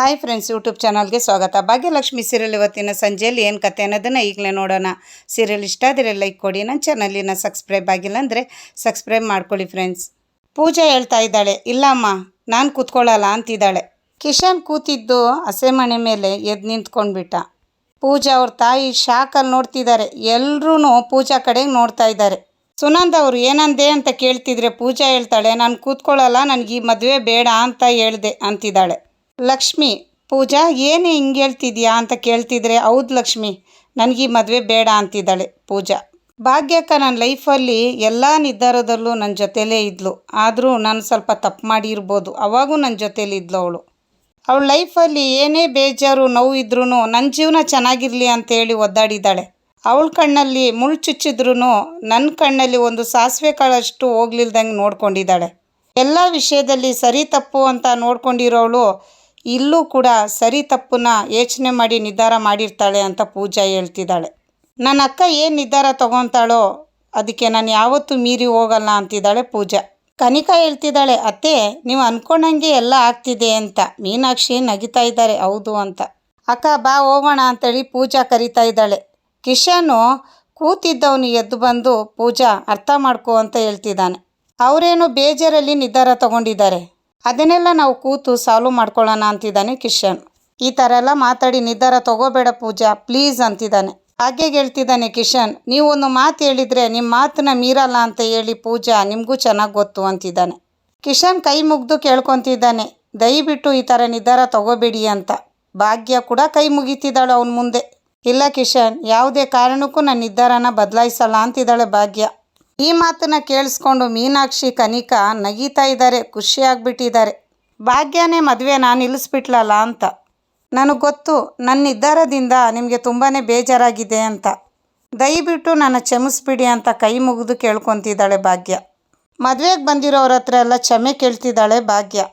Hi friends, YouTube ಚಾನಲ್ಗೆ ಸ್ವಾಗತ. Bhagyalakshmi serial ಇವತ್ತಿನ ಸಂಜೆಯಲ್ಲಿ ಏನು ಕತೆ ಅನ್ನೋದನ್ನು ಈಗಲೇ ನೋಡೋಣ. ಸೀರಿಯಲ್ ಇಷ್ಟ ಆದರೆ ಲೈಕ್ ಕೊಡಿ. ನನ್ನ ಚಾನಲಿನ ಸಬ್ಸ್ಕ್ರೈಬ್ ಆಗಿಲ್ಲ ಅಂದರೆ ಸಬ್ಸ್ಕ್ರೈಬ್ ಮಾಡ್ಕೊಳ್ಳಿ ಫ್ರೆಂಡ್ಸ್ ಪೂಜಾ ಹೇಳ್ತಾ ಇದ್ದಾಳೆ ಇಲ್ಲಮ್ಮ ನಾನು ಕೂತ್ಕೊಳ್ಳಲ್ಲ ಅಂತಿದ್ದಾಳೆ. ಕಿಶನ್ ಕೂತಿದ್ದು ಹಸೆಮಣೆ ಮೇಲೆ ಎದ್ದು ನಿಂತ್ಕೊಂಡ್ಬಿಟ್ಟ ಪೂಜಾ ಅವ್ರ ತಾಯಿ ಶಾಕಲ್ಲಿ ನೋಡ್ತಿದ್ದಾರೆ. ಎಲ್ಲರೂ ಪೂಜಾ ಕಡೆಗೆ ನೋಡ್ತಾ ಇದ್ದಾರೆ. ಸುನಂದ ಅವರು ಏನಂದೆ ಅಂತ ಕೇಳ್ತಿದ್ರೆ ಪೂಜಾ ಹೇಳ್ತಾಳೆ, ನಾನು ಕೂತ್ಕೊಳ್ಳಲ್ಲ, ನನಗೆ ಈ ಮದುವೆ ಬೇಡ ಅಂತ ಹೇಳ್ದೆ ಅಂತಿದ್ದಾಳೆ. ಲಕ್ಷ್ಮಿ, ಪೂಜಾ, ಏನೇ ಹಿಂಗೆ ಹೇಳ್ತಿದ್ಯಾ ಅಂತ ಕೇಳ್ತಿದ್ರೆ, ಹೌದು ಲಕ್ಷ್ಮಿ, ನನಗೆ ಈ ಮದುವೆ ಬೇಡ ಅಂತಿದ್ದಾಳೆ ಪೂಜಾ. ಭಾಗ್ಯಕ್ಕ ನನ್ನ ಲೈಫಲ್ಲಿ ಎಲ್ಲ ನಿರ್ಧಾರದಲ್ಲೂ ನನ್ನ ಜೊತೆಲೇ ಇದ್ಲು. ಆದರೂ ನಾನು ಸ್ವಲ್ಪ ತಪ್ಪು ಮಾಡಿರ್ಬೋದು. ಅವಾಗೂ ನನ್ನ ಜೊತೇಲಿ ಇದ್ಲು ಅವಳು. ಅವಳ ಲೈಫಲ್ಲಿ ಏನೇ ಬೇಜಾರು, ನೋವು ಇದ್ರೂ ನನ್ನ ಜೀವನ ಚೆನ್ನಾಗಿರಲಿ ಅಂತೇಳಿ ಒದ್ದಾಡಿದ್ದಾಳೆ. ಅವಳ ಕಣ್ಣಲ್ಲಿ ಮುಳ್ಳು ಚುಚ್ಚಿದ್ರೂ ನನ್ನ ಕಣ್ಣಲ್ಲಿ ಒಂದು ಸಾಸಿವೆ ಕಾಳಷ್ಟು ಹೋಗ್ಲಿಲ್ದಂಗೆ ನೋಡ್ಕೊಂಡಿದ್ದಾಳೆ. ಎಲ್ಲ ವಿಷಯದಲ್ಲಿ ಸರಿ ತಪ್ಪು ಅಂತ ನೋಡ್ಕೊಂಡಿರೋವಳು ಇಲ್ಲೂ ಕೂಡ ಸರಿ ತಪ್ಪನ್ನ ಯೋಚನೆ ಮಾಡಿ ನಿರ್ಧಾರ ಮಾಡಿರ್ತಾಳೆ ಅಂತ ಪೂಜಾ ಹೇಳ್ತಿದ್ದಾಳೆ. ನನ್ನ ಅಕ್ಕ ಏನು ನಿರ್ಧಾರ ತಗೊತಾಳೋ ಅದಕ್ಕೆ ನಾನು ಯಾವತ್ತೂ ಮೀರಿ ಹೋಗಲ್ಲ, ಅಂತಿದ್ದಾಳೆ ಪೂಜಾ. ಕನಿಕಾ ಹೇಳ್ತಿದ್ದಾಳೆ, ಅತ್ತೆ, ನೀವು ಅಂದ್ಕೊಂಡಂಗೆ ಎಲ್ಲ ಆಗ್ತಿದೆ ಅಂತ. ಮೀನಾಕ್ಷಿ ನಗಿತಾ ಇದ್ದಾರೆ, ಹೌದು ಅಂತ. ಅಕ್ಕ, ಬಾ, ಹೋಗೋಣ, ಅಂತೇಳಿ ಪೂಜಾ ಕರಿತಾ ಇದ್ದಾಳೆ. ಕಿಶನು ಕೂತಿದ್ದವನು ಎದ್ದು ಬಂದು ಪೂಜಾ ಅರ್ಥ ಮಾಡ್ಕೋ ಅಂತ ಹೇಳ್ತಿದ್ದಾನೆ. ಅವರೇನು ಬೇಜಾರಲ್ಲಿ ನಿರ್ಧಾರ ತಗೊಂಡಿದ್ದಾರೆ. ಅದನ್ನೆಲ್ಲ ನಾವು ಕೂತು ಸಾಲ್ವ್ ಮಾಡ್ಕೊಳ್ಳೋಣ ಅಂತಿದ್ದಾನೆ ಕಿಶನ್. ಈ ಥರ ಎಲ್ಲ ಮಾತಾಡಿ ನಿರ್ಧಾರ ತಗೋಬೇಡ ಪೂಜಾ ಪ್ಲೀಸ್ ಅಂತಿದ್ದಾನೆ. ಹಾಗೆ ಹೇಳ್ತಿದ್ದಾನೆ ಕಿಶನ್ ನೀವೊಂದು ಮಾತು ಹೇಳಿದರೆ ನಿಮ್ಮ ಮಾತನ್ನ ಮೀರಲ್ಲ ಅಂತ ಹೇಳಿ ಪೂಜಾ, ನಿಮಗೂ ಚೆನ್ನಾಗಿ ಗೊತ್ತು ಅಂತಿದ್ದಾನೆ. ಕಿಶನ್ ಕೈ ಮುಗ್ದು ಕೇಳ್ಕೊತಿದ್ದಾನೆ, ದಯವಿಟ್ಟು ಈ ಥರ ನಿರ್ಧಾರ ತಗೋಬೇಡಿ ಅಂತ. ಭಾಗ್ಯ ಕೂಡ ಕೈ ಮುಗಿತಿದ್ದಾಳೆ ಅವನ ಮುಂದೆ. ಇಲ್ಲ ಕಿಶನ್, ಯಾವುದೇ ಕಾರಣಕ್ಕೂ ನನ್ನ ನಿರ್ಧಾರನ ಬದಲಾಯಿಸಲ್ಲ ಅಂತಿದ್ದಾಳೆ ಭಾಗ್ಯ. ಈ ಮಾತನ್ನ ಕೇಳಿಸ್ಕೊಂಡು ಮೀನಾಕ್ಷಿ, ಕನಿಕಾ ನಗೀತಾ ಇದ್ದಾರೆ, ಖುಷಿಯಾಗ್ಬಿಟ್ಟಿದ್ದಾರೆ. ಭಾಗ್ಯನೇ ಮದುವೆನ ನಿಲ್ಲಿಸ್ಬಿಟ್ಲಲ್ಲ ಅಂತ. ನನಗೆ ಗೊತ್ತು ನನ್ನ ನಿರ್ಧಾರದಿಂದ ನಿಮಗೆ ತುಂಬಾ ಬೇಜಾರಾಗಿದೆ ಅಂತ. ದಯವಿಟ್ಟು ನನ್ನ ಕ್ಷಮಿಸ್ಬಿಡಿ ಅಂತ ಕೈ ಮುಗಿದು ಕೇಳ್ಕೊತಿದ್ದಾಳೆ ಭಾಗ್ಯ. ಮದುವೆಗೆ ಬಂದಿರೋರ ಹತ್ರ ಎಲ್ಲ ಕ್ಷಮೆ ಕೇಳ್ತಿದ್ದಾಳೆ ಭಾಗ್ಯ.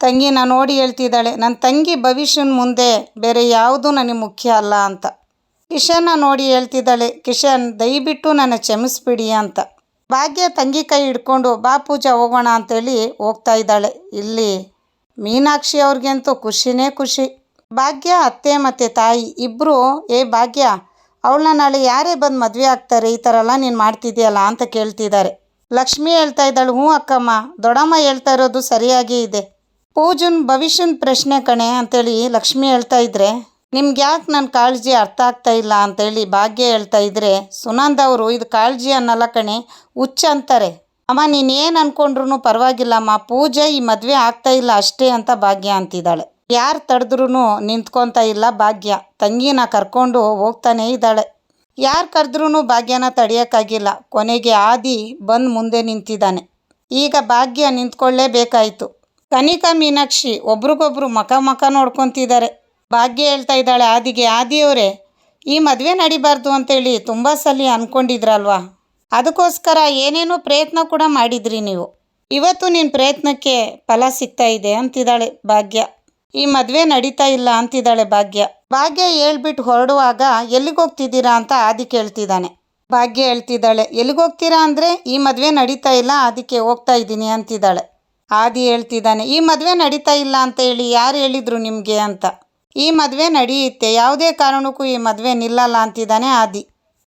ತಂಗಿನ ನೋಡಿ ಹೇಳ್ತಿದ್ದಾಳೆ ನನ್ನ ತಂಗಿ ಭವಿಷ್ಯನ ಮುಂದೆ ಬೇರೆ ಯಾವುದೂ ನನಗೆ ಮುಖ್ಯ ಅಲ್ಲ ಅಂತ. ಕಿಶನ್ನ ನೋಡಿ ಹೇಳ್ತಿದ್ದಾಳೆ, ಕಿಶನ್, ದಯವಿಟ್ಟು ನನ್ನ ಕ್ಷಮಿಸ್ಬಿಡಿ ಅಂತ. ಭಾಗ್ಯ ತಂಗಿ ಕೈ ಹಿಡ್ಕೊಂಡು, ಬಾ ಪೂಜಾ, ಹೋಗೋಣ ಅಂತೇಳಿ ಹೋಗ್ತಾ ಇದ್ದಾಳೆ. ಇಲ್ಲಿ ಮೀನಾಕ್ಷಿ ಅವ್ರಿಗಂತೂ ಖುಷಿನೇ ಖುಷಿ. ಭಾಗ್ಯ, ಅತ್ತೆ ಮತ್ತು ತಾಯಿ ಇಬ್ಬರು ಏ ಭಾಗ್ಯ, ಅವಳನ್ನ ನಾಳೆ ಯಾರೇ ಬಂದು ಮದುವೆ ಆಗ್ತಾರೆ, ಈ ಥರ ಎಲ್ಲ ನೀನು ಮಾಡ್ತಿದ್ದೀಯಲ್ಲ ಅಂತ ಕೇಳ್ತಿದ್ದಾರೆ. ಲಕ್ಷ್ಮಿ ಹೇಳ್ತಾ ಇದ್ದಾಳೆ, ಹ್ಞೂ ಅಕ್ಕಮ್ಮ, ದೊಡ್ಡಮ್ಮ ಹೇಳ್ತಾ ಇರೋದು ಸರಿಯಾಗಿ ಇದೆ. ಪೂಜನ್ ಭವಿಷ್ಯನ ಪ್ರಶ್ನೆ ಕಣೆ ಅಂತೇಳಿ ಲಕ್ಷ್ಮಿ ಹೇಳ್ತಾ ಇದ್ರೆ ನಿಮ್ಗೆ ಯಾಕೆ ನನ್ನ ಕಾಳಜಿ ಅರ್ಥ ಆಗ್ತಾ ಇಲ್ಲ ಅಂತೇಳಿ ಭಾಗ್ಯ ಹೇಳ್ತಾ ಇದ್ರೆ, ಸುನಂದ್ ಅವರು ಇದು ಕಾಳಜಿ ಅನ್ನಲ್ಲ ಕಣೆ, ಹುಚ್ಚ ಅಂತಾರೆ. ಅಮ್ಮ, ನೀನು ಏನು ಅನ್ಕೊಂಡ್ರು ಪರವಾಗಿಲ್ಲಮ್ಮ ಪೂಜೆ ಈ ಮದುವೆ ಆಗ್ತಾ ಇಲ್ಲ ಅಷ್ಟೇ ಅಂತ ಭಾಗ್ಯ ಅಂತಿದ್ದಾಳೆ. ಯಾರು ತಡೆದ್ರೂ ನಿಂತ್ಕೊತಾ ಇಲ್ಲ ಭಾಗ್ಯ. ತಂಗಿನ ಕರ್ಕೊಂಡು ಹೋಗ್ತಾನೇ ಇದ್ದಾಳೆ. ಯಾರು ಕರೆದ್ರೂ ಭಾಗ್ಯನ ತಡೆಯೋಕ್ಕಾಗಿಲ್ಲ ಕೊನೆಗೆ ಆದಿ ಬಂದು ಮುಂದೆ ನಿಂತಿದ್ದಾನೆ. ಈಗ ಭಾಗ್ಯ ನಿಂತ್ಕೊಳ್ಳೇಬೇಕಾಯಿತು. ಕನಿಕಾ, ಮೀನಾಕ್ಷಿ ಒಬ್ರಿಗೊಬ್ರು ಮಕ ಮಕ ನೋಡ್ಕೊತಿದ್ದಾರೆ. ಭಾಗ್ಯ ಹೇಳ್ತಾ ಇದ್ದಾಳೆ ಆದಿಗೆ, ಆದಿಯವರೇ, ಈ ಮದುವೆ ನಡಿಬಾರ್ದು ಅಂತೇಳಿ ತುಂಬ ಸಲ ಅಂದ್ಕೊಂಡಿದ್ರಲ್ವಾ ಅದಕ್ಕೋಸ್ಕರ ಏನೇನೋ ಪ್ರಯತ್ನ ಕೂಡ ಮಾಡಿದ್ರಿ ನೀವು. ಇವತ್ತು ನಿನ್ನ ಪ್ರಯತ್ನಕ್ಕೆ ಫಲ ಸಿಗ್ತಾ ಇದೆ, ಅಂತಿದ್ದಾಳೆ ಭಾಗ್ಯ. ಈ ಮದುವೆ ನಡೀತಾ ಇಲ್ಲ, ಅಂತಿದ್ದಾಳೆ ಭಾಗ್ಯ. ಭಾಗ್ಯ ಹೇಳ್ಬಿಟ್ಟು ಹೊರಡುವಾಗ, ಎಲ್ಲಿಗೆ ಹೋಗ್ತಿದ್ದೀರಾ? ಅಂತ ಆದಿ ಕೇಳ್ತಿದ್ದಾನೆ. ಭಾಗ್ಯ ಹೇಳ್ತಿದ್ದಾಳೆ, ಎಲ್ಲಿಗೆ ಹೋಗ್ತೀರಾ ಅಂದರೆ, ಈ ಮದುವೆ ನಡೀತಾ ಇಲ್ಲ ಅದಕ್ಕೆ ಹೋಗ್ತಾ ಇದ್ದೀನಿ, ಅಂತಿದ್ದಾಳೆ. ಆದಿ ಹೇಳ್ತಿದ್ದಾನೆ, ಈ ಮದುವೆ ನಡೀತಾ ಇಲ್ಲ ಅಂತ ಹೇಳಿ ಯಾರು ಹೇಳಿದ್ರು ನಿಮಗೆ? ಅಂತ. ಈ ಮದುವೆ ನಡೆಯುತ್ತೆ. ಯಾವುದೇ ಕಾರಣಕ್ಕೂ ಈ ಮದುವೆ ನಿಲ್ಲಲ್ಲ ಅಂತಿದ್ದಾನೆ ಆದಿ.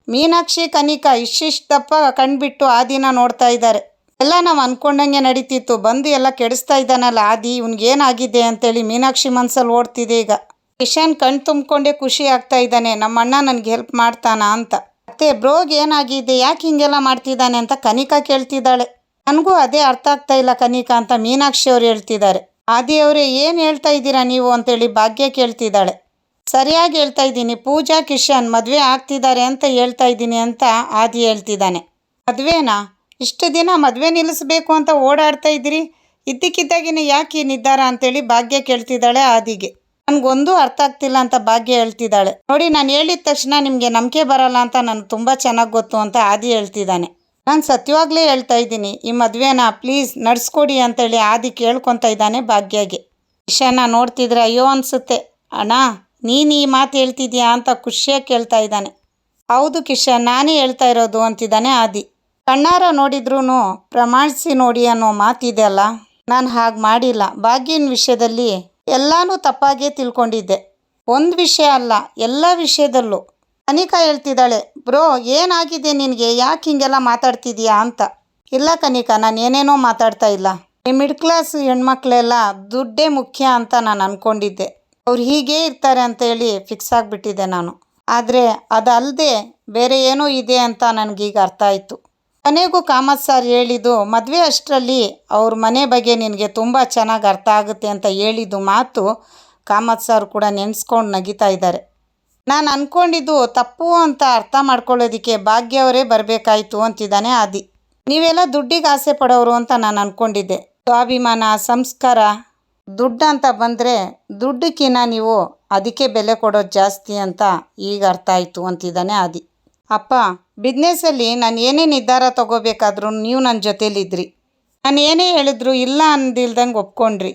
ಮೀನಾಕ್ಷಿ ಕನಿಕಾ ಇಷ್ಟಿಷ್ಟಪ್ಪ ಕಣ್ಬಿಟ್ಟು ಆದಿನ ನೋಡ್ತಾ ಇದ್ದಾರೆ. ಎಲ್ಲ ನಾವು ಅಂದ್ಕೊಂಡಂಗೆ ನಡೀತಿತ್ತು. ಬಂದು ಎಲ್ಲ ಕೆಡಿಸ್ತಾ ಇದ್ದಾನಲ್ಲ ಆದಿ. ಇವ್ನಿಗೇನಾಗಿದೆ ಅಂತೇಳಿ ಮೀನಾಕ್ಷಿ ಮನ್ಸಲ್ಲಿ ಓಡ್ತಿದೆ ಈಗ. ಕಿಶನ್ ಕಣ್ ತುಂಬಿಕೊಂಡೇ ಖುಷಿ ಆಗ್ತಾ ಇದ್ದಾನೆ. ನಮ್ಮ ಅಣ್ಣ ನನಗೆ ಹೆಲ್ಪ್ ಮಾಡ್ತಾನ ಅಂತ. ಮತ್ತೆ ಬ್ರೋಗ್ ಏನಾಗಿದೆ? ಯಾಕೆ ಹಿಂಗೆಲ್ಲ ಮಾಡ್ತಿದ್ದಾನೆ ಅಂತ ಕನಿಕಾ ಕೇಳ್ತಿದ್ದಾಳೆ. ನನಗೂ ಅದೇ ಅರ್ಥ ಆಗ್ತಾ ಇಲ್ಲ ಕನಿಕಾ ಅಂತ ಮೀನಾಕ್ಷಿ ಅವ್ರು ಹೇಳ್ತಿದ್ದಾರೆ. ಆದಿಯವರೇ, ಏನು ಹೇಳ್ತಾ ಇದ್ದೀರಾ ನೀವು ಅಂತೇಳಿ ಭಾಗ್ಯ ಕೇಳ್ತಿದ್ದಾಳೆ. ಸರಿಯಾಗಿ ಹೇಳ್ತಾ ಇದ್ದೀನಿ, ಪೂಜಾ, ಕಿಶನ್ ಮದುವೆ ಆಗ್ತಿದ್ದಾರೆ ಅಂತ ಹೇಳ್ತಾ ಇದ್ದೀನಿ ಅಂತ ಆದಿ ಹೇಳ್ತಿದ್ದಾನೆ. ಮದುವೆನಾ? ಇಷ್ಟು ದಿನ ಮದುವೆ ನಿಲ್ಲಿಸಬೇಕು ಅಂತ ಓಡಾಡ್ತಾ ಇದ್ದೀರಿ? ಇದ್ದಕ್ಕಿದ್ದಾಗಿನೇ ಯಾಕೆ ಈ ನಿರ್ಧಾರ ಅಂತೇಳಿ ಭಾಗ್ಯ ಕೇಳ್ತಿದ್ದಾಳೆ ಆದಿಗೆ. ನನಗೊಂದು ಅರ್ಥ ಆಗ್ತಿಲ್ಲ ಅಂತ ಭಾಗ್ಯ ಹೇಳ್ತಿದ್ದಾಳೆ. ನೋಡಿ, ನಾನು ಹೇಳಿದ ತಕ್ಷಣ ನಿಮಗೆ ನಂಬಿಕೆ ಬರಲ್ಲ ಅಂತ ನನಗೆ ತುಂಬ ಚೆನ್ನಾಗಿ ಗೊತ್ತು ಅಂತ ಆದಿ ಹೇಳ್ತಿದ್ದಾನೆ. ನಾನು ಸತ್ಯವಾಗ್ಲೇ ಹೇಳ್ತಾ ಇದ್ದೀನಿ, ಈ ಮದುವೆನ ಪ್ಲೀಸ್ ನಡೆಸ್ಕೊಡಿ ಅಂತೇಳಿ ಆದಿ ಕೇಳ್ಕೊತಾ ಇದ್ದಾನೆ ಭಾಗ್ಯಗೆ. ಇಶಾನ ನೋಡ್ತಿದ್ರೆ ಅಯ್ಯೋ ಅನಿಸುತ್ತೆ, ಅಣ್ಣ ನೀನು ಈ ಮಾತು ಹೇಳ್ತಿದ್ಯಾ ಅಂತ ಖುಷಿಯಾಗಿ ಕೇಳ್ತಾ ಇದ್ದಾನೆ. ಹೌದು ಕಿಶನ್ ನಾನೇ ಹೇಳ್ತಾ ಇರೋದು ಅಂತಿದ್ದಾನೆ ಆದಿ. ಕಣ್ಣಾರ ನೋಡಿದ್ರೂ ಪ್ರಮಾಣಿಸಿ ನೋಡಿ ಅನ್ನೋ ಮಾತಿದೆ ಅಲ್ಲ, ನಾನು ಹಾಗೆ ಮಾಡಿಲ್ಲ. ಭಾಗ್ಯನ ವಿಷಯದಲ್ಲಿ ಎಲ್ಲನೂ ತಪ್ಪಾಗೇ ತಿಳ್ಕೊಂಡಿದ್ದೆ. ಒಂದು ವಿಷಯ ಅಲ್ಲ, ಎಲ್ಲ ವಿಷಯದಲ್ಲೂ. ಕನಿಕಾ ಹೇಳ್ತಿದ್ದಾಳೆ, ಬ್ರೋ, ಏನಾಗಿದೆ ನಿನಗೆ? ಯಾಕೆ ಹಿಂಗೆಲ್ಲ ಮಾತಾಡ್ತಿದ್ಯಾ ಅಂತ? ಇಲ್ಲ ಕನಿಕಾ, ನಾನು ಏನೇನೋ ಮಾತಾಡ್ತಾ ಇಲ್ಲ. ಈ ಮಿಡ್ ಕ್ಲಾಸ್ ಹೆಣ್ಮಕ್ಳೆಲ್ಲ ದುಡ್ಡೇ ಮುಖ್ಯ ಅಂತ ನಾನು ಅಂದ್ಕೊಂಡಿದ್ದೆ ಅವ್ರು ಹೀಗೇ ಇರ್ತಾರೆ ಅಂತ ಹೇಳಿ ಫಿಕ್ಸ್ ಆಗಿಬಿಟ್ಟಿದ್ದೆ ನಾನು. ಆದರೆ ಅದಲ್ಲದೆ ಬೇರೆ ಏನೋ ಇದೆ ಅಂತ ನನಗೀಗ ಅರ್ಥ ಆಯಿತು. ಕೊನೆಗೂ ಕಾಮತ್ ಸರ್ ಹೇಳಿದ್ದು, ಮದುವೆ ಅಷ್ಟರಲ್ಲಿ ಅವ್ರ ಮನೆ ಬಗ್ಗೆ ನಿನಗೆ ತುಂಬ ಚೆನ್ನಾಗಿ ಅರ್ಥ ಆಗುತ್ತೆ ಅಂತ ಹೇಳಿದ್ದು ಮಾತು ಕಾಮತ್ ಸರ್ ಕೂಡ ನೆನೆಸ್ಕೊಂಡು ನಗಿತಾ ಇದ್ದಾರೆ. ನಾನು ಅಂದ್ಕೊಂಡಿದ್ದು ತಪ್ಪು ಅಂತ ಅರ್ಥ ಮಾಡ್ಕೊಳ್ಳೋದಕ್ಕೆ ಭಾಗ್ಯವರೇ ಬರಬೇಕಾಯ್ತು ಅಂತಿದ್ದಾನೆ ಆದಿ. ನೀವೆಲ್ಲ ದುಡ್ಡಿಗೆ ಆಸೆ ಪಡೋರು ಅಂತ ನಾನು ಅಂದ್ಕೊಂಡಿದ್ದೆ ಸ್ವಾಭಿಮಾನ, ಸಂಸ್ಕಾರ, ದುಡ್ಡು ಅಂತ ಬಂದರೆ ದುಡ್ಡಕ್ಕಿನ ನೀವು ಅದಕ್ಕೆ ಬೆಲೆ ಕೊಡೋದು ಜಾಸ್ತಿ ಅಂತ ಈಗ ಅರ್ಥ ಆಯಿತು ಅಂತಿದ್ದಾನೆ ಆದಿ. ಅಪ್ಪ ಬಿಸ್ನೆಸ್ಸಲ್ಲಿ ನಾನು ಏನೇ ನಿರ್ಧಾರ ತಗೋಬೇಕಾದ್ರೂ ನೀವು ನನ್ನ ಜೊತೇಲಿದ್ರಿ. ನಾನು ಏನೇ ಹೇಳಿದ್ರು ಇಲ್ಲ ಅಂದಿಲ್ದಂಗೆ ಒಪ್ಕೊಂಡ್ರಿ.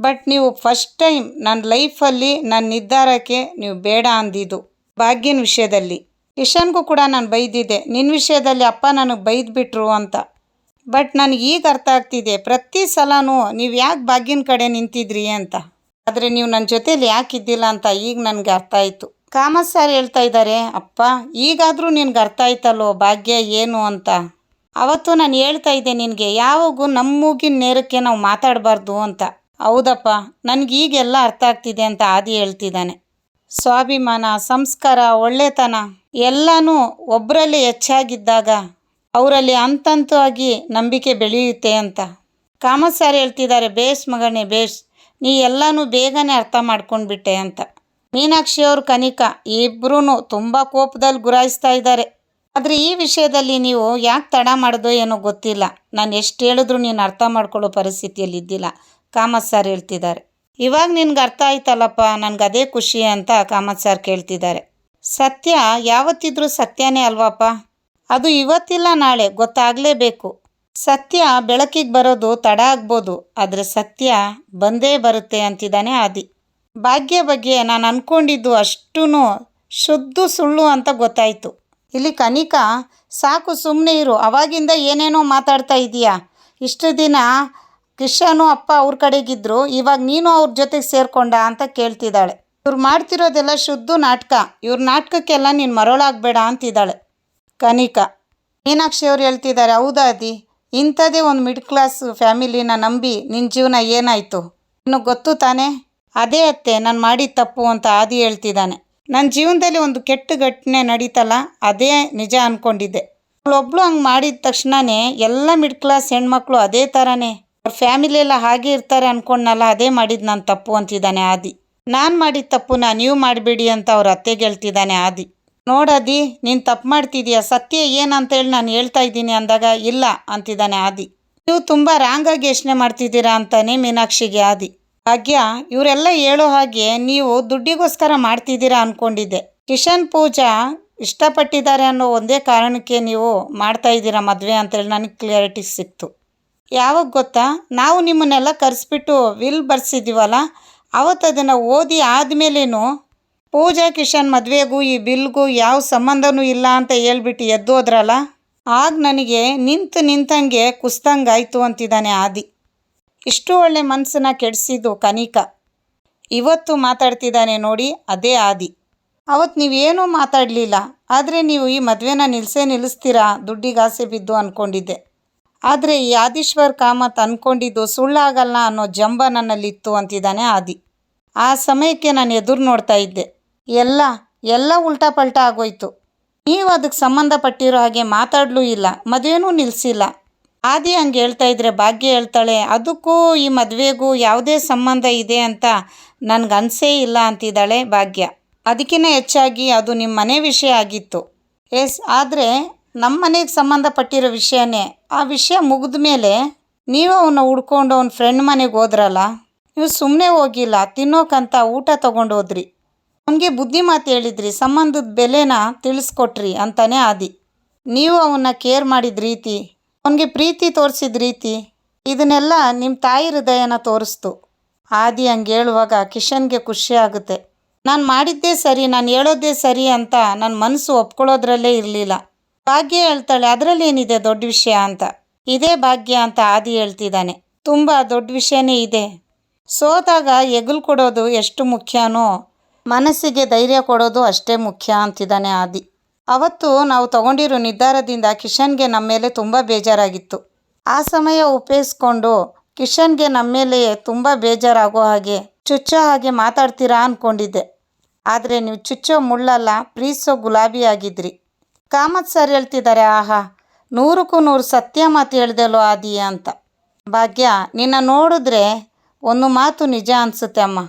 ಬಟ್ ನೀವು ಫಸ್ಟ್ ಟೈಮ್ ನನ್ನ ಲೈಫಲ್ಲಿ ನನ್ನ ನಿರ್ಧಾರಕ್ಕೆ ನೀವು ಬೇಡ ಅಂದಿದ್ದು ಭಾಗ್ಯನ ವಿಷಯದಲ್ಲಿ. ಇಶಾನ್ಗೂ ಕೂಡ ನಾನು ಬೈದಿದ್ದೆ ನಿನ್ನ ವಿಷಯದಲ್ಲಿ ಅಪ್ಪ ನನಗೆ ಬೈದ್ಬಿಟ್ರು ಅಂತ. ಬಟ್ ನನಗೆ ಈಗ ಅರ್ಥ ಆಗ್ತಿದೆ, ಪ್ರತಿ ಸಲನೂ ನೀವು ಯಾಕೆ ಭಾಗ್ಯನ ಕಡೆ ನಿಂತಿದ್ರಿ ಅಂತ. ಆದರೆ ನೀವು ನನ್ನ ಜೊತೇಲಿ ಯಾಕೆ ಇದ್ದಿಲ್ಲ ಅಂತ ಈಗ ನನಗೆ ಅರ್ಥ ಆಯಿತು. ಕಾಮತ್ ಸರ್ ಹೇಳ್ತಾ ಇದ್ದಾರೆ ಅಪ್ಪ, ಈಗಾದರೂ ನಿನಗೆ ಅರ್ಥ ಆಯ್ತಲ್ಲೋ ಭಾಗ್ಯ ಏನು ಅಂತ? ಅವತ್ತು ನಾನು ಹೇಳ್ತಾ ಇದ್ದೆ ನಿನಗೆ, ಯಾವಾಗೂ ನಮ್ಮೂಗಿನ ನೇರಕ್ಕೆ ನಾವು ಮಾತಾಡಬಾರ್ದು ಅಂತ. ಹೌದಪ್ಪ, ನನಗೆ ಈಗೆಲ್ಲ ಅರ್ಥ ಆಗ್ತಿದೆ ಅಂತ ಆದಿ ಹೇಳ್ತಿದ್ದಾನೆ. ಸ್ವಾಭಿಮಾನ, ಸಂಸ್ಕಾರ, ಒಳ್ಳೆತನ ಎಲ್ಲನೂ ಒಬ್ಬರಲ್ಲಿ ಹೆಚ್ಚಾಗಿದ್ದಾಗ ಅವರಲ್ಲಿ ಹಂತಂತವಾಗಿ ನಂಬಿಕೆ ಬೆಳೆಯುತ್ತೆ ಅಂತ. ಕಾಮತ್ ಸರ್ ಹೇಳ್ತಿದ್ದಾರೆ ಬೇಸ್ ಮಗನೇ ಬೇಸ್ ನೀ ಎಲ್ಲನೂ ಬೇಗನೆ ಅರ್ಥ ಮಾಡ್ಕೊಂಡ್ಬಿಟ್ಟೆ ಅಂತ. ಮೀನಾಕ್ಷಿ ಅವರು ಕನಿಕಾ ಇಬ್ಬರೂ ತುಂಬ ಕೋಪದಲ್ಲಿ ಗುರಾಯಿಸ್ತಾ ಇದ್ದಾರೆ. ಆದರೆ ಈ ವಿಷಯದಲ್ಲಿ ನೀವು ಯಾಕೆ ತಡ ಮಾಡಿದೋ ಏನೋ ಗೊತ್ತಿಲ್ಲ. ನಾನು ಎಷ್ಟು ಹೇಳಿದ್ರು ನೀನು ಅರ್ಥ ಮಾಡ್ಕೊಳ್ಳೋ ಪರಿಸ್ಥಿತಿಯಲ್ಲಿ ಇದ್ದಿಲ್ಲ ಕಾಮತ್ ಸರ್ ಹೇಳ್ತಿದ್ದಾರೆ. ಇವಾಗ ನಿನ್ಗೆ ಅರ್ಥ ಆಯ್ತಲ್ಲಪ್ಪ, ನನಗೆ ಅದೇ ಖುಷಿ ಅಂತ ಕಾಮತ್ ಸರ್ ಕೇಳ್ತಿದ್ದಾರೆ. ಸತ್ಯ ಯಾವತ್ತಿದ್ರೂ ಸತ್ಯನೇ ಅಲ್ವಪ್ಪ? ಅದು ಇವತ್ತಿಲ್ಲ, ನಾಳೆ ಗೊತ್ತಾಗಲೇಬೇಕು. ಸತ್ಯ ಬೆಳಕಿಗೆ ಬರೋದು ತಡ ಆಗ್ಬೋದು, ಆದರೆ ಸತ್ಯ ಬಂದೇ ಬರುತ್ತೆ ಅಂತಿದ್ದಾನೆ ಆದಿ. ಭಾಗ್ಯ ಬಗ್ಗೆ ನಾನು ಅಂದ್ಕೊಂಡಿದ್ದು ಅಷ್ಟೂ ಶುದ್ಧ ಸುಳ್ಳು ಅಂತ ಗೊತ್ತಾಯಿತು. ಇಲ್ಲಿ ಕನಿಕಾ, ಸಾಕು ಸುಮ್ಮನೆ ಇರು, ಅವಾಗಿಂದ ಏನೇನೋ ಮಾತಾಡ್ತಾ ಇದೀಯಾ? ಇಷ್ಟು ದಿನ ಕಿಶನು ಅಪ್ಪ ಅವ್ರ ಕಡೆಗಿದ್ರು, ಇವಾಗ ನೀನು ಅವ್ರ ಜೊತೆಗೆ ಸೇರ್ಕೊಂಡ ಅಂತ ಕೇಳ್ತಿದ್ದಾಳೆ. ಇವ್ರು ಮಾಡ್ತಿರೋದೆಲ್ಲ ಶುದ್ಧ ನಾಟಕ. ಇವ್ರ ನಾಟಕಕ್ಕೆಲ್ಲ ನೀನು ಮರಳಾಗಬೇಡ ಅಂತಿದ್ದಾಳೆ ಕನಿಕಾ. ಮೀನಾಕ್ಷಿ ಅವ್ರು ಹೇಳ್ತಿದ್ದಾರೆ, ಹೌದಾ ಅದಿ? ಇಂಥದ್ದೇ ಒಂದು ಮಿಡ್ ಕ್ಲಾಸ್ ಫ್ಯಾಮಿಲಿನ ನಂಬಿ ನಿನ್ನ ಜೀವನ ಏನಾಯಿತು? ಇನ್ನು ಗೊತ್ತು ತಾನೇ? ಅದೇ ಅತ್ತೆ, ನಾನು ಮಾಡಿದ ತಪ್ಪು ಅಂತ ಆದಿ ಹೇಳ್ತಿದ್ದಾನೆ. ನನ್ನ ಜೀವನದಲ್ಲಿ ಒಂದು ಕೆಟ್ಟ ಘಟನೆ ನಡೀತಲ್ಲ, ಅದೇ ನಿಜ ಅಂದ್ಕೊಂಡಿದ್ದೆ ಅವಳೊಬ್ಳು ಹಂಗೆ ಮಾಡಿದ ತಕ್ಷಣವೇ ಎಲ್ಲ ಮಿಡ್ ಕ್ಲಾಸ್ ಹೆಣ್ಮಕ್ಳು ಅದೇ ಥರನೇ ಅವ್ರ ಫ್ಯಾಮಿಲಿ ಎಲ್ಲ ಹಾಗೆ ಇರ್ತಾರೆ ಅನ್ಕೊಂಡ್ನಲ್ಲ, ಅದೇ ಮಾಡಿದ್ದು ನಾನು ತಪ್ಪು ಅಂತಿದ್ದಾನೆ ಆದಿ. ನಾನು ಮಾಡಿದ ತಪ್ಪುನ ನೀವು ಮಾಡಬೇಡಿ ಅಂತ ಅವ್ರ ಅತ್ತೆಗೆ ಹೇಳ್ತಿದ್ದಾನೆ ಆದಿ. ನೋಡದಿ ನೀನು ತಪ್ಪು ಮಾಡ್ತಿದೀಯ, ಸತ್ಯ ಏನಂತೇಳಿ ನಾನು ಹೇಳ್ತಾ ಇದ್ದೀನಿ ಅಂದಾಗ, ಇಲ್ಲ ಅಂತಿದ್ದಾನೆ ಆದಿ. ನೀವು ತುಂಬ ರಾಂಗಾಗಿ ಯೋಚನೆ ಮಾಡ್ತಿದ್ದೀರಾ ಅಂತಾನೆ ಮೀನಾಕ್ಷಿಗೆ ಆದಿ. ಭಾಗ್ಯ ಇವರೆಲ್ಲ ಹೇಳೋ ಹಾಗೆ ನೀವು ದುಡ್ಡಿಗೋಸ್ಕರ ಮಾಡ್ತಿದ್ದೀರಾ ಅನ್ಕೊಂಡಿದ್ದೆ. ಕಿಶನ್ ಪೂಜಾ ಇಷ್ಟಪಟ್ಟಿದ್ದಾರೆ ಅನ್ನೋ ಒಂದೇ ಕಾರಣಕ್ಕೆ ನೀವು ಮಾಡ್ತಾ ಇದ್ದೀರಾ ಮದುವೆ ಅಂತೇಳಿ ನನಗೆ ಕ್ಲಿಯರಿಟಿ ಸಿಕ್ತು. ಯಾವಾಗ ಗೊತ್ತಾ? ನಾವು ನಿಮ್ಮನ್ನೆಲ್ಲ ಕರೆಸ್ಬಿಟ್ಟು ವಿಲ್ ಬರ್ಸಿದ್ದೀವಲ್ಲ ಅವತ್ತು ಅದನ್ನು ಓದಿ ಆದಮೇಲೇನು ಪೂಜಾ ಕಿಶನ್ ಮದುವೆಗೂ ಈ ಬಿಲ್ಗೂ ಯಾವ ಸಂಬಂಧನೂ ಇಲ್ಲ ಅಂತ ಹೇಳ್ಬಿಟ್ಟು ಎದ್ದೋದ್ರಲ್ಲ ಆಗ ನನಗೆ ನಿಂತು ನಿಂತಂಗೆ ಕುಸ್ದಂಗಾಯ್ತು ಅಂತಿದ್ದಾನೆ ಆದಿ. ಇಷ್ಟು ಒಳ್ಳೆ ಮನಸ್ಸನ್ನ ಕೆಡಿಸಿದ್ದು ಕನಿಕ. ಇವತ್ತು ಮಾತಾಡ್ತಿದ್ದಾನೆ ನೋಡಿ ಅದೇ ಆದಿ. ಅವತ್ತು ನೀವೇನೂ ಮಾತಾಡಲಿಲ್ಲ, ಆದರೆ ನೀವು ಈ ಮದುವೆನ ನಿಲ್ಲಿಸೇ ನಿಲ್ಲಿಸ್ತೀರಾ? ದುಡ್ಡಿಗಾಸೆ ಬಿದ್ದು ಅಂದ್ಕೊಂಡಿದ್ದೆ ಆದರೆ ಈ ಆದೀಶ್ವರ್ ಕಾಮತ್ ಅಂದ್ಕೊಂಡಿದ್ದು ಸುಳ್ಳಾಗಲ್ಲ ಅನ್ನೋ ಜಂಬ ನನ್ನಲ್ಲಿತ್ತು ಅಂತಿದ್ದಾನೆ ಆದಿ. ಆ ಸಮಯಕ್ಕೆ ನಾನು ಎದುರು ನೋಡ್ತಾ ಇದ್ದೆ. ಎಲ್ಲ ಎಲ್ಲ ಉಲ್ಟಾ ಪಲ್ಟಾ ಆಗೋಯ್ತು. ನೀವು ಅದಕ್ಕೆ ಸಂಬಂಧಪಟ್ಟಿರೋ ಹಾಗೆ ಮಾತಾಡಲೂ ಇಲ್ಲ ಮದುವೆನೂ ನಿಲ್ಲಿಸಿಲ್ಲ ಆದಿ ಹಂಗೆ ಹೇಳ್ತಾ ಇದ್ರೆ ಭಾಗ್ಯ ಹೇಳ್ತಾಳೆ, ಅದಕ್ಕೂ ಈ ಮದುವೆಗೂ ಯಾವುದೇ ಸಂಬಂಧ ಇದೆ ಅಂತ ನನಗೆ ಅನಿಸೇ ಇಲ್ಲ ಅಂತಿದ್ದಾಳೆ ಭಾಗ್ಯ. ಅದಕ್ಕಿಂತ ಹೆಚ್ಚಾಗಿ ಅದು ನಿಮ್ಮ ಮನೆ ವಿಷಯ ಆಗಿತ್ತು. ಎಸ್, ಆದರೆ ನಮ್ಮ ಮನೆಗೆ ಸಂಬಂಧಪಟ್ಟಿರೋ ವಿಷಯನೇ ಆ ವಿಷಯ ಮುಗಿದ ಮೇಲೆ ನೀವು ಅವನ್ನ ಹುಡ್ಕೊಂಡು ಅವ್ನ ಫ್ರೆಂಡ್ ಮನೆಗೆ ಹೋದ್ರಲ್ಲ, ನೀವು ಸುಮ್ಮನೆ ಹೋಗಿಲ್ಲ, ತಿನ್ನೋಕಂತ ಊಟ ತಗೊಂಡು ಹೋದ್ರಿ. ಅವನಿಗೆ ಬುದ್ಧಿ ಮಾತು ಹೇಳಿದ್ರಿ, ಸಂಬಂಧದ ಬೆಲೆನ ತಿಳಿಸ್ಕೊಟ್ರಿ ಅಂತಲೇ ಆದಿ. ನೀವು ಅವನ್ನ ಕೇರ್ ಮಾಡಿದ ರೀತಿ, ಅವನಿಗೆ ಪ್ರೀತಿ ತೋರಿಸಿದ ರೀತಿ, ಇದನ್ನೆಲ್ಲ ನಿಮ್ಮ ತಾಯಿ ಹೃದಯನ ತೋರಿಸ್ತು. ಆದಿ ಹಂಗೆ ಹೇಳುವಾಗ ಕಿಶನ್ಗೆ ಖುಷಿ ಆಗುತ್ತೆ. ನಾನು ಮಾಡಿದ್ದೇ ಸರಿ, ನಾನು ಹೇಳೋದೇ ಸರಿ ಅಂತ ನನ್ನ ಮನಸ್ಸು ಒಪ್ಕೊಳ್ಳೋದ್ರಲ್ಲೇ ಇರಲಿಲ್ಲ. ಭಾಗ್ಯ ಹೇಳ್ತಾಳೆ ಅದರಲ್ಲಿ ಏನಿದೆ ದೊಡ್ಡ ವಿಷಯ ಅಂತ? ಇದೇ ಭಾಗ್ಯ ಅಂತ ಆದಿ ಹೇಳ್ತಿದ್ದಾನೆ. ತುಂಬ ದೊಡ್ಡ ವಿಷಯನೇ ಇದೆ. ಸೋತಾಗ ಎಗಲು ಕೊಡೋದು ಎಷ್ಟು ಮುಖ್ಯನೋ, ಮನಸ್ಸಿಗೆ ಧೈರ್ಯ ಕೊಡೋದು ಅಷ್ಟೇ ಮುಖ್ಯ ಅಂತಿದ್ದಾನೆ ಆದಿ. ಅವತ್ತು ನಾವು ತಗೊಂಡಿರೋ ನಿರ್ಧಾರದಿಂದ ಕಿಶನ್ಗೆ ನಮ್ಮ ಮೇಲೆ ತುಂಬ ಬೇಜಾರಾಗಿತ್ತು. ಆ ಸಮಯ ಉಪಯೋಗಿಸ್ಕೊಂಡು ಕಿಶನ್ಗೆ ನಮ್ಮ ಮೇಲೆ ತುಂಬ ಬೇಜಾರಾಗೋ ಹಾಗೆ, ಚುಚ್ಚೋ ಹಾಗೆ ಮಾತಾಡ್ತೀರಾ ಅಂದ್ಕೊಂಡಿದ್ದೆ ಆದರೆ ನೀವು ಚುಚ್ಚೋ ಮುಳ್ಳಲ್ಲ, ಪ್ರೀಸೋ ಗುಲಾಬಿ ಆಗಿದ್ರಿ ಕಾಮತ್ ಸರ್ ಹೇಳ್ತಿದ್ದಾರೆ, ಆಹಾ, ನೂರಕ್ಕೂ ನೂರು ಸತ್ಯ ಮಾತು ಹೇಳ್ದೆಲೋ ಆದಿ ಅಂತ. ಭಾಗ್ಯ, ನಿನ್ನ ನೋಡಿದ್ರೆ ಒಂದು ಮಾತು ನಿಜ ಅನಿಸುತ್ತೆ ಅಮ್ಮ.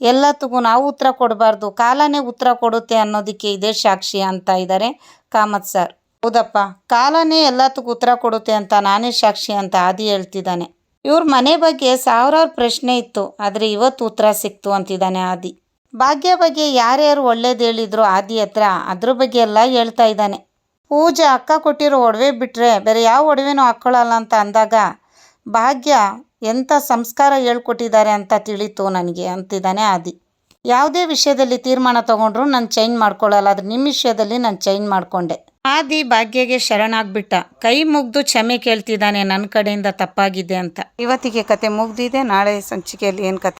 ಎಲ್ಲತ್ತಿಗೂ ನಾವು ಉತ್ತರ ಕೊಡಬಾರ್ದು, ಕಾಲನೇ ಉತ್ತರ ಕೊಡುತ್ತೆ ಅನ್ನೋದಕ್ಕೆ ಇದೇ ಸಾಕ್ಷಿ ಅಂತ ಇದ್ದಾರೆ ಕಾಮತ್ ಸರ್. ಹೌದಪ್ಪ, ಕಾಲನೇ ಎಲ್ಲತ್ತಿಗೂ ಉತ್ತರ ಕೊಡುತ್ತೆ ಅಂತ ನಾನೇ ಸಾಕ್ಷಿ ಅಂತ ಆದಿ ಹೇಳ್ತಿದ್ದಾನೆ. ಇವ್ರ ಮನೆ ಬಗ್ಗೆ ಸಾವಿರಾರು ಪ್ರಶ್ನೆ ಇತ್ತು, ಆದರೆ ಇವತ್ತು ಉತ್ತರ ಸಿಕ್ತು ಅಂತಿದ್ದಾನೆ ಆದಿ. ಭಾಗ್ಯ ಬಗ್ಗೆ ಯಾರ್ಯಾರು ಒಳ್ಳೇದು ಹೇಳಿದ್ರು ಆದಿ ಹತ್ರ, ಅದ್ರ ಬಗ್ಗೆ ಎಲ್ಲ ಹೇಳ್ತಾ ಇದ್ದಾನೆ. ಪೂಜೆ ಅಕ್ಕ ಕೊಟ್ಟಿರೋ ಒಡವೆ ಬಿಟ್ಟರೆ ಬೇರೆ ಯಾವ ಒಡವೆನೂ ಹಾಕ್ಕೊಳ್ಳಲ್ಲ ಅಂತ ಅಂದಾಗ, ಭಾಗ್ಯ ಎಂಥ ಸಂಸ್ಕಾರ ಹೇಳ್ಕೊಟ್ಟಿದ್ದಾರೆ ಅಂತ ತಿಳಿತು ನನಗೆ ಅಂತಿದ್ದಾನೆ ಆದಿ. ಯಾವುದೇ ವಿಷಯದಲ್ಲಿ ತೀರ್ಮಾನ ತಗೊಂಡ್ರು ನಾನು ಚೇಂಜ್ ಮಾಡ್ಕೊಳ್ಳಲ್ಲ, ಆದರೆ ನಿಮ್ಮ ವಿಷಯದಲ್ಲಿ ನಾನು ಚೇಂಜ್ ಮಾಡಿಕೊಂಡೆ. ಆದಿ ಭಾಗ್ಯಗೆ ಶರಣಾಗ್ಬಿಟ್ಟ. ಕೈ ಮುಗ್ದು ಕ್ಷಮೆ ಕೇಳ್ತಿದ್ದಾನೆ ನನ್ನ ಕಡೆಯಿಂದ ತಪ್ಪಾಗಿದೆ ಅಂತ. ಇವತ್ತಿಗೆ ಕತೆ ಮುಗ್ದಿದೆ, ನಾಳೆ ಸಂಚಿಕೆಯಲ್ಲಿ ಏನು ಕತೆ?